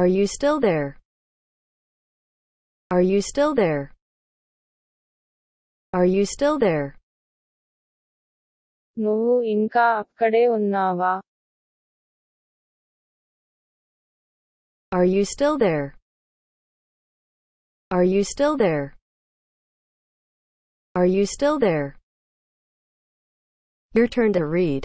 Are you still there? Are you still there? Are you still there? నువ్వు ఇంకా అక్కడే ఉన్నావా Are you still there? Are you still there? Are you still there? Your turn to read.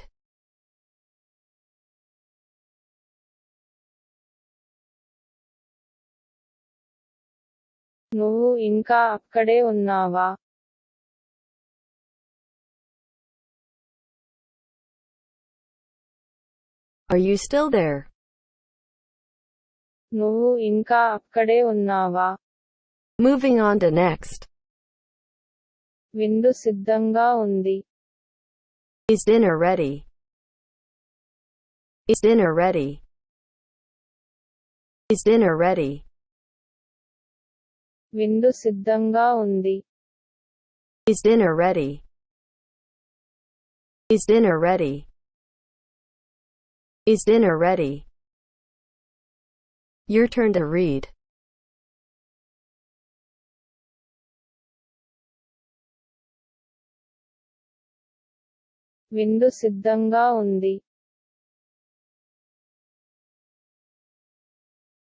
నువ్వు ఇంకా అక్కడే ఉన్నావా Are you still there? నువ్వు ఇంకా అక్కడే ఉన్నావా Moving on to next. విందు సిద్ధంగా ఉంది Is dinner ready? Is dinner ready? Is dinner ready? విందు సిద్ధంగా ఉంది Is dinner ready? Is dinner ready? Is dinner ready? Your turn to read. విందు సిద్ధంగా ఉంది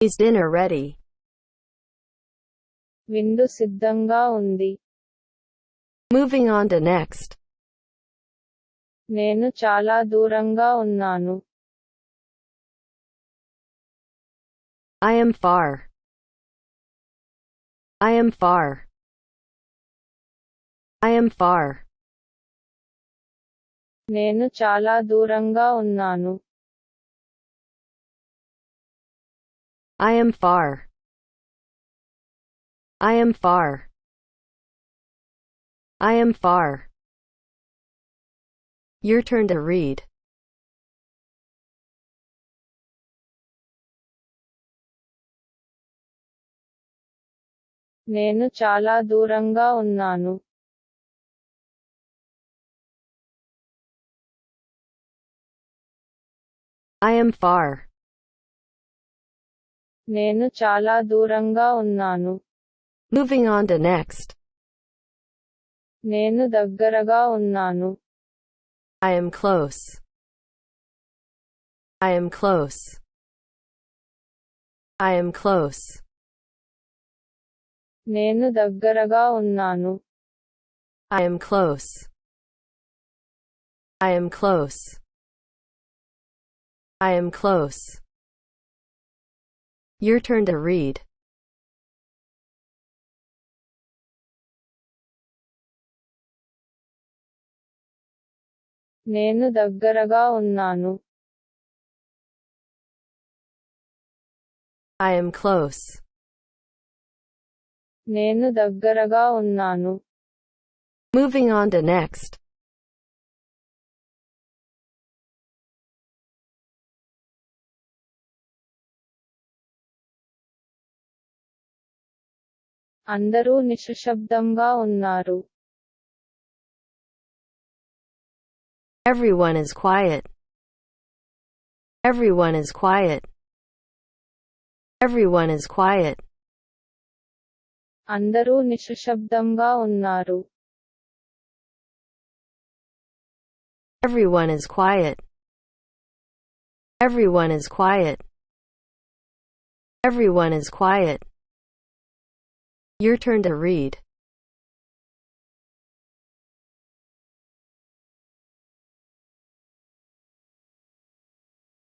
Is dinner ready? విండు సిద్ధంగా ఉంది. మూవింగ్ ఆన్ ద నెక్స్ట్ నేను చాలా దూరంగా ఉన్నాను. I am far I am far I am far నేను చాలా దూరంగా ఉన్నాను. I am far far I am far. I am far. Your turn to read. నేను చాలా దూరంగా ఉన్నాను I am far. నేను చాలా దూరంగా ఉన్నాను Moving on to next. నేను దగ్గరగా ఉన్నాను I am close. I am close. I am close. నేను దగ్గరగా ఉన్నాను I am close. I am close. I am close. Your turn to read. నేను దగ్గరగా ఉన్నాను I am close. నేను దగ్గరగా ఉన్నాను Moving on to next. అందరూ నిశ్శబ్దంగా ఉన్నారు Everyone is quiet. Everyone is quiet. Everyone is quiet. అందరూ నిశ్శబ్దంగా ఉన్నారు Everyone is quiet. Everyone is quiet. Everyone is quiet. Your turn to read.